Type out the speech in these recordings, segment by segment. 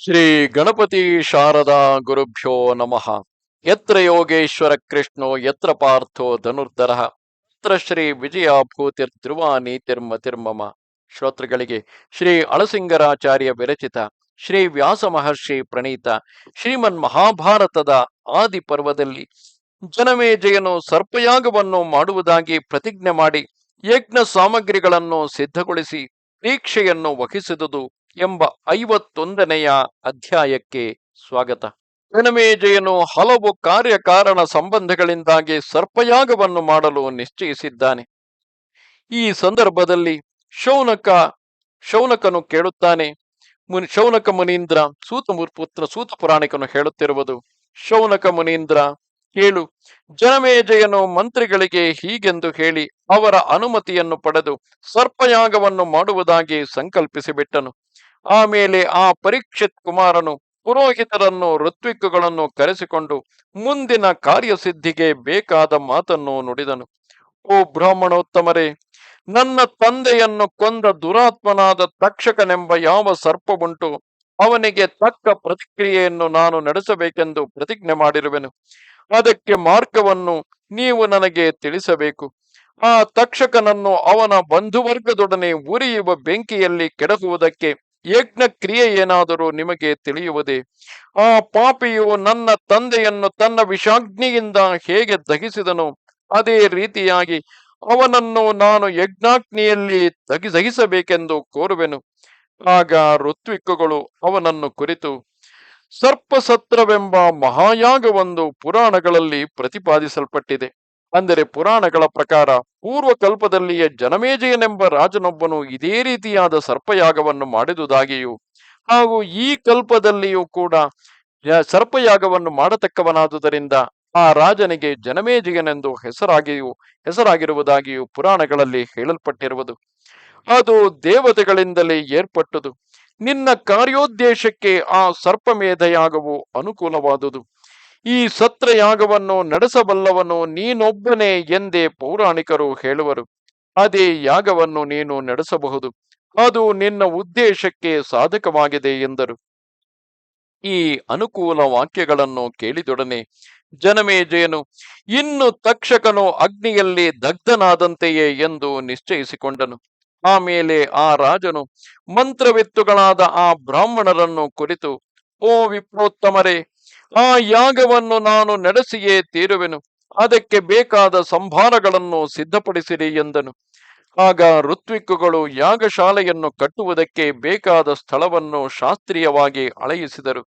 ಶ್ರೀ ಗಣಪತಿ ಶಾರದಾ ಗುರುಭ್ಯೋ ನಮಃ. ಯತ್ರ ಯೋಗೇಶ್ವರ ಕೃಷ್ಣೋ, ಯತ್ರ ಪಾರ್ಥೋ ಧನುರ್ಧರ, ಯತ್ರ ಶ್ರೀ ವಿಜಯ ಭೂತಿರ್ ಧ್ರುವ ನೀತಿರ್ಮತಿರ್ಮಮ ಶ್ರೋತೃಗಳಿಗೆ ಶ್ರೀ ಅಳಸಿಂಗರಾಚಾರ್ಯ ವಿರಚಿತ ಶ್ರೀ ವ್ಯಾಸ ಮಹರ್ಷಿ ಪ್ರಣೀತ ಶ್ರೀಮನ್ ಮಹಾಭಾರತದ ಆದಿ ಪರ್ವದಲ್ಲಿ ಜನಮೇಜಯನು ಸರ್ಪಯಾಗವನ್ನು ಮಾಡುವುದಾಗಿ ಪ್ರತಿಜ್ಞೆ ಮಾಡಿ ಯಜ್ಞ ಸಾಮಗ್ರಿಗಳನ್ನು ಸಿದ್ಧಗೊಳಿಸಿ ದೀಕ್ಷೆಯನ್ನು ವಹಿಸಿದುದು ಎಂಬ ಐವತ್ತೊಂದನೆಯ ಅಧ್ಯಾಯಕ್ಕೆ ಸ್ವಾಗತ. ಜನಮೇಜಯನು ಹಲವು ಕಾರ್ಯಕಾರಣ ಸಂಬಂಧಗಳಿಂದಾಗಿ ಸರ್ಪಯಾಗವನ್ನು ಮಾಡಲು ನಿಶ್ಚಯಿಸಿದ್ದಾನೆ. ಈ ಸಂದರ್ಭದಲ್ಲಿ ಶೌನಕ, ಶೌನಕನು ಕೇಳುತ್ತಾನೆ, ಮುನಿ, ಶೌನಕ ಮುನೀಂದ್ರ ಸೂತ ಪುತ್ರ ಸೂತ ಪುರಾಣಿಕನು ಹೇಳುತ್ತಿರುವುದು, ಶೌನಕ ಮುನೀಂದ್ರ ಕೇಳು. ಜನಮೇಜಯನು ಮಂತ್ರಿಗಳಿಗೆ ಹೀಗೆಂದು ಹೇಳಿ ಅವರ ಅನುಮತಿಯನ್ನು ಪಡೆದು ಸರ್ಪಯಾಗವನ್ನು ಮಾಡುವುದಾಗಿ ಸಂಕಲ್ಪಿಸಿಬಿಟ್ಟನು. ಆಮೇಲೆ ಆ ಪರೀಕ್ಷಿತ್ ಕುಮಾರನು ಪುರೋಹಿತರನ್ನು ಋತ್ವಿಕ್ಕುಗಳನ್ನು ಕರೆಸಿಕೊಂಡು ಮುಂದಿನ ಕಾರ್ಯಸಿದ್ಧಿಗೆ ಬೇಕಾದ ಮಾತನ್ನು ನುಡಿದನು. ಓ ಬ್ರಾಹ್ಮಣೋತ್ತಮರೇ, ನನ್ನ ತಂದೆಯನ್ನು ಕೊಂದ ದುರಾತ್ಮನಾದ ತಕ್ಷಕನೆಂಬ ಯಾವ ಸರ್ಪವುಂಟು? ಅವನಿಗೆ ತಕ್ಕ ಪ್ರತಿಕ್ರಿಯೆಯನ್ನು ನಾನು ನಡೆಸಬೇಕೆಂದು ಪ್ರತಿಜ್ಞೆ ಮಾಡಿರುವೆನು. ಅದಕ್ಕೆ ಮಾರ್ಗವನ್ನು ನೀವು ನನಗೆ ತಿಳಿಸಬೇಕು. ಆ ತಕ್ಷಕನನ್ನು ಅವನ ಬಂಧುವರ್ಗದೊಡನೆ ಉರಿಯುವ ಬೆಂಕಿಯಲ್ಲಿ ಕೆಡಸುವುದಕ್ಕೆ ಯಜ್ಞ ಕ್ರಿಯೆ ಏನಾದರೂ ನಿಮಗೆ ತಿಳಿಯುವುದೇ? ಆ ಪಾಪಿಯು ನನ್ನ ತಂದೆಯನ್ನು ತನ್ನ ವಿಷಾಗ್ನಿಯಿಂದ ಹೇಗೆ ದಹಿಸಿದನು? ಅದೇ ರೀತಿಯಾಗಿ ಅವನನ್ನು ನಾನು ಯಜ್ಞಾಗ್ನಿಯಲ್ಲಿ ದಹಿಸಬೇಕೆಂದು ಕೋರುವೆನು. ಆಗ ಋತ್ವಿಕ್ಕುಗಳು ಅವನನ್ನು ಕುರಿತು ಸರ್ಪಸತ್ರವೆಂಬ ಮಹಾಯಾಗವೊಂದು ಪುರಾಣಗಳಲ್ಲಿ ಪ್ರತಿಪಾದಿಸಲ್ಪಟ್ಟಿದೆ. ಅಂದರೆ ಪುರಾಣಗಳ ಪ್ರಕಾರ ಪೂರ್ವ ಕಲ್ಪದಲ್ಲಿಯೇ ಜನಮೇಜಯನೆಂಬ ರಾಜನೊಬ್ಬನು ಇದೇ ರೀತಿಯಾದ ಸರ್ಪಯಾಗವನ್ನು ಮಾಡಿದುದಾಗಿಯೂ ಹಾಗೂ ಈ ಕಲ್ಪದಲ್ಲಿಯೂ ಕೂಡ ಸರ್ಪಯಾಗವನ್ನು ಮಾಡತಕ್ಕವನಾದುದರಿಂದ ಆ ರಾಜನಿಗೆ ಜನಮೇಜಯನೆಂದು ಹೆಸರಾಗಿಯೂ ಹೆಸರಾಗಿರುವುದಾಗಿಯೂ ಪುರಾಣಗಳಲ್ಲಿ ಹೇಳಲ್ಪಟ್ಟಿರುವುದು. ಅದು ದೇವತೆಗಳಿಂದಲೇ ಏರ್ಪಟ್ಟದು. ನಿನ್ನ ಕಾರ್ಯೋದ್ದೇಶಕ್ಕೆ ಆ ಸರ್ಪಮೇಧಯಾಗವು ಅನುಕೂಲವಾದುದು. ಈ ಸತ್ರಯಾಗವನ್ನು ನಡೆಸಬಲ್ಲವನು ನೀನೊಬ್ಬನೇ ಎಂದೇ ಪೌರಾಣಿಕರು ಹೇಳುವರು. ಅದೇ ಯಾಗವನ್ನು ನೀನು ನಡೆಸಬಹುದು. ಅದು ನಿನ್ನ ಉದ್ದೇಶಕ್ಕೆ ಸಾಧಕವಾಗಿದೆ ಎಂದರು. ಈ ಅನುಕೂಲ ವಾಕ್ಯಗಳನ್ನು ಕೇಳಿದೊಡನೆ ಜನಮೇಜಯನು ಇನ್ನು ತಕ್ಷಕನು ಅಗ್ನಿಯಲ್ಲಿ ದಗ್ಧನಾದಂತೆಯೇ ಎಂದು ನಿಶ್ಚಯಿಸಿಕೊಂಡನು. ಆಮೇಲೆ ಆ ರಾಜನು ಮಂತ್ರವಿತ್ತುಗಳಾದ ಆ ಬ್ರಾಹ್ಮಣರನ್ನು ಕುರಿತು, ಓ ವಿಪ್ರೋತ್ತಮರೇ, ಆ ಯಾಗವನ್ನು ನಾನು ನಡೆಸಿಯೇ ತೀರುವೆನು. ಅದಕ್ಕೆ ಬೇಕಾದ ಸಂಭಾರಗಳನ್ನು ಸಿದ್ಧಪಡಿಸಿರಿ ಎಂದನು. ಆಗ ಋತ್ವಿಕ್ಕುಗಳು ಯಾಗಶಾಲೆಯನ್ನು ಕಟ್ಟುವುದಕ್ಕೆ ಬೇಕಾದ ಸ್ಥಳವನ್ನು ಶಾಸ್ತ್ರೀಯವಾಗಿ ಅಳೆಯಿಸಿದರು.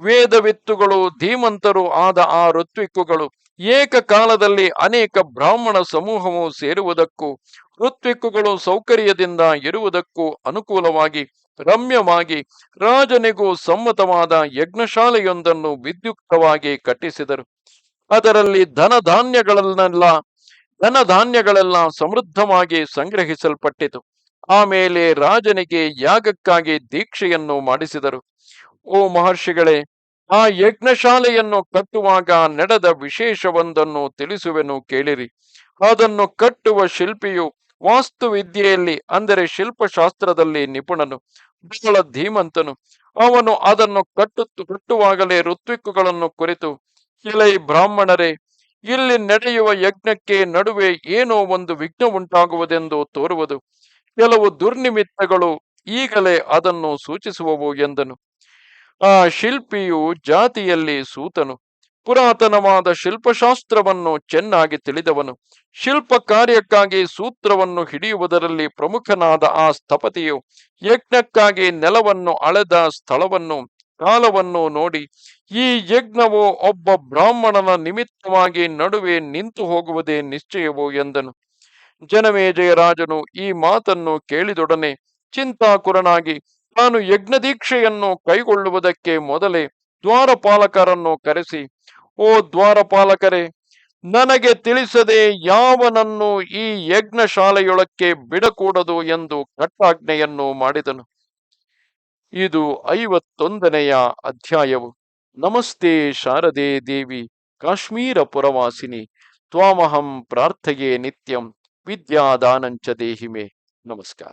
ವೇದವಿತ್ತುಗಳು ಧೀಮಂತರು ಆದ ಆ ಋತ್ವಿಕ್ಕುಗಳು ಏಕಕಾಲದಲ್ಲಿ ಅನೇಕ ಬ್ರಾಹ್ಮಣ ಸಮೂಹವು ಸೇರುವುದಕ್ಕೂ ಋತ್ವಿಕ್ಕುಗಳು ಸೌಕರ್ಯದಿಂದ ಇರುವುದಕ್ಕೂ ಅನುಕೂಲವಾಗಿ, ರಮ್ಯವಾಗಿ, ರಾಜನಿಗೂ ಸಮ್ಮತವಾದ ಯಜ್ಞಶಾಲೆಯೊಂದನ್ನು ವಿದ್ಯುಕ್ತವಾಗಿ ಕಟ್ಟಿಸಿದರು. ಅದರಲ್ಲಿ ಧನ ಧನಧಾನ್ಯಗಳೆಲ್ಲ ಧನ ಧಾನ್ಯಗಳೆಲ್ಲ ಸಮೃದ್ಧವಾಗಿ ಸಂಗ್ರಹಿಸಲ್ಪಟ್ಟಿತು. ಆಮೇಲೆ ರಾಜನಿಗೆ ಯಾಗಕ್ಕಾಗಿ ದೀಕ್ಷೆಯನ್ನು ಮಾಡಿಸಿದರು. ಓ ಮಹರ್ಷಿಗಳೇ, ಆ ಯಜ್ಞಶಾಲೆಯನ್ನು ಕಟ್ಟುವಾಗ ನಡೆದ ವಿಶೇಷವೊಂದನ್ನು ತಿಳಿಸುವೆನು ಕೇಳಿರಿ. ಅದನ್ನು ಕಟ್ಟುವ ಶಿಲ್ಪಿಯು ವಾಸ್ತುವಿದ್ಯೆಯಲ್ಲಿ, ಅಂದರೆ ಶಿಲ್ಪಶಾಸ್ತ್ರದಲ್ಲಿ ನಿಪುಣನು, ಬಹಳ ಧೀಮಂತನು. ಅವನು ಅದನ್ನು ಕಟ್ಟು, ಕಟ್ಟುವಾಗಲೇ ಋತ್ವಿಕ್ಕುಗಳನ್ನು ಕುರಿತು, ಇಲೈ ಬ್ರಾಹ್ಮಣರೇ, ಇಲ್ಲಿ ನಡೆಯುವ ಯಜ್ಞಕ್ಕೆ ನಡುವೆ ಏನೋ ಒಂದು ವಿಘ್ನ ಉಂಟಾಗುವುದೆಂದು ತೋರುವುದು. ಕೆಲವು ದುರ್ನಿಮಿತ್ತಗಳು ಈಗಲೇ ಅದನ್ನು ಸೂಚಿಸುವವು ಎಂದನು. ಆ ಶಿಲ್ಪಿಯು ಜಾತಿಯಲ್ಲಿ ಸೂತನು. ಪುರಾತನವಾದ ಶಿಲ್ಪಶಾಸ್ತ್ರವನ್ನು ಚೆನ್ನಾಗಿ ತಿಳಿದವನು. ಶಿಲ್ಪ ಕಾರ್ಯಕ್ಕಾಗಿ ಸೂತ್ರವನ್ನು ಹಿಡಿಯುವುದರಲ್ಲಿ ಪ್ರಮುಖನಾದ ಆ ಸ್ಥಪತಿಯು ಯಜ್ಞಕ್ಕಾಗಿ ನೆಲವನ್ನು ಅಳೆದ ಸ್ಥಳವನ್ನು, ಕಾಲವನ್ನು ನೋಡಿ, ಈ ಯಜ್ಞವು ಒಬ್ಬ ಬ್ರಾಹ್ಮಣನ ನಿಮಿತ್ತವಾಗಿ ನಡುವೆ ನಿಂತು ಹೋಗುವುದೇ ನಿಶ್ಚಯವು ಎಂದನು. ಜನಮೇಜಯ ರಾಜನು ಈ ಮಾತನ್ನು ಕೇಳಿದೊಡನೆ ಚಿಂತಾಕುರನಾಗಿ ತಾನು ಯಜ್ಞದೀಕ್ಷೆಯನ್ನು ಕೈಗೊಳ್ಳುವುದಕ್ಕೆ ಮೊದಲೇ ದ್ವಾರಪಾಲಕರನ್ನು ಕರೆಸಿ ಓ ದ್ವಾರಪಾಲಕರೇ, ನನಗೆ ತಿಳಿಸದೆ ಯಾವನನ್ನು ಈ ಯಜ್ಞಶಾಲೆಯೊಳಕ್ಕೆ ಬಿಡಕೂಡದು ಎಂದು ಕಟ್ಟಾಜ್ಞೆಯನ್ನು ಮಾಡಿದನು. ಇದು ಐವತ್ತೊಂದನೆಯ ಅಧ್ಯಾಯವು. ನಮಸ್ತೆ ಶಾರದೆ ದೇವಿ, ಕಾಶ್ಮೀರ ಪುರವಾಸಿನಿ, ತ್ವಾಮಹಂ ಪ್ರಾರ್ಥೆಯೇ ನಿತ್ಯಂ, ವಿದ್ಯಾದಾನಂಚ ದೇಹಿಮೆ. ನಮಸ್ಕಾರ.